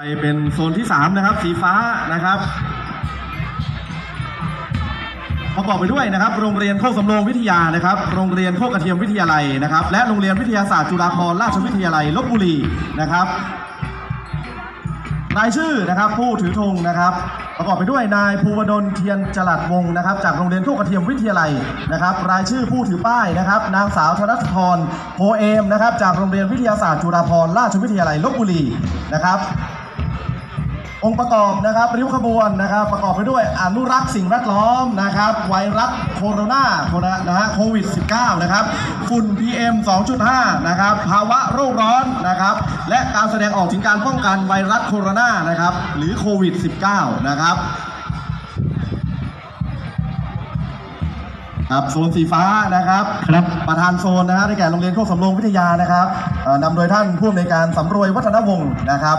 ไปเป็นโซนที่ 3 นะครับ สีฟ้านะครับประกอบไปด้วยนะครับ โรงเรียนโคกสำโรงวิทยานะครับ โรงเรียนโคกกระเทียมวิทยาลัยนะครับ และโรงเรียนวิทยาศาสตร์จุฬาภรณราชวิทยาลัยลบบุรีนะครับรายชื่อนะครับผู้ถือธงนะครับ ประกอบไปด้วยนายภูวดลเทียนจรัดวงนะครับ จากโรงเรียนโคกกระเทียมวิทยาลัยนะครับ รายชื่อผู้ถือป้ายนะครับ นางสาวธนทรโพเอมนะครับ จากโรงเรียนวิทยาศาสตร์จุฬาภรณราชวิทยาลัยลบบุรีนะครับ องค์ประกอบนะครับริ้วขบวนนะครับ ประกอบไปด้วยอนุรักษ์สิ่งแวดล้อมนะครับ ไวรัสโคโรนาโคโรนานะฮะโควิด -19 นะครับฝุ่น PM 2.5 นะครับ ภาวะโรคร้อนนะครับ และการแสดงออกถึงการป้องกันไวรัสโคโรนานะครับ หรือโควิด -19 นะครับครับโซนสีฟ้านะครับครับประธานโซนนะฮะได้แก่โรงเรียนโคกสำโรงวิทยานะครับเอ่อนำโดยท่านผู้อำนวยการสำรวยวัฒนวงศ์นะครับ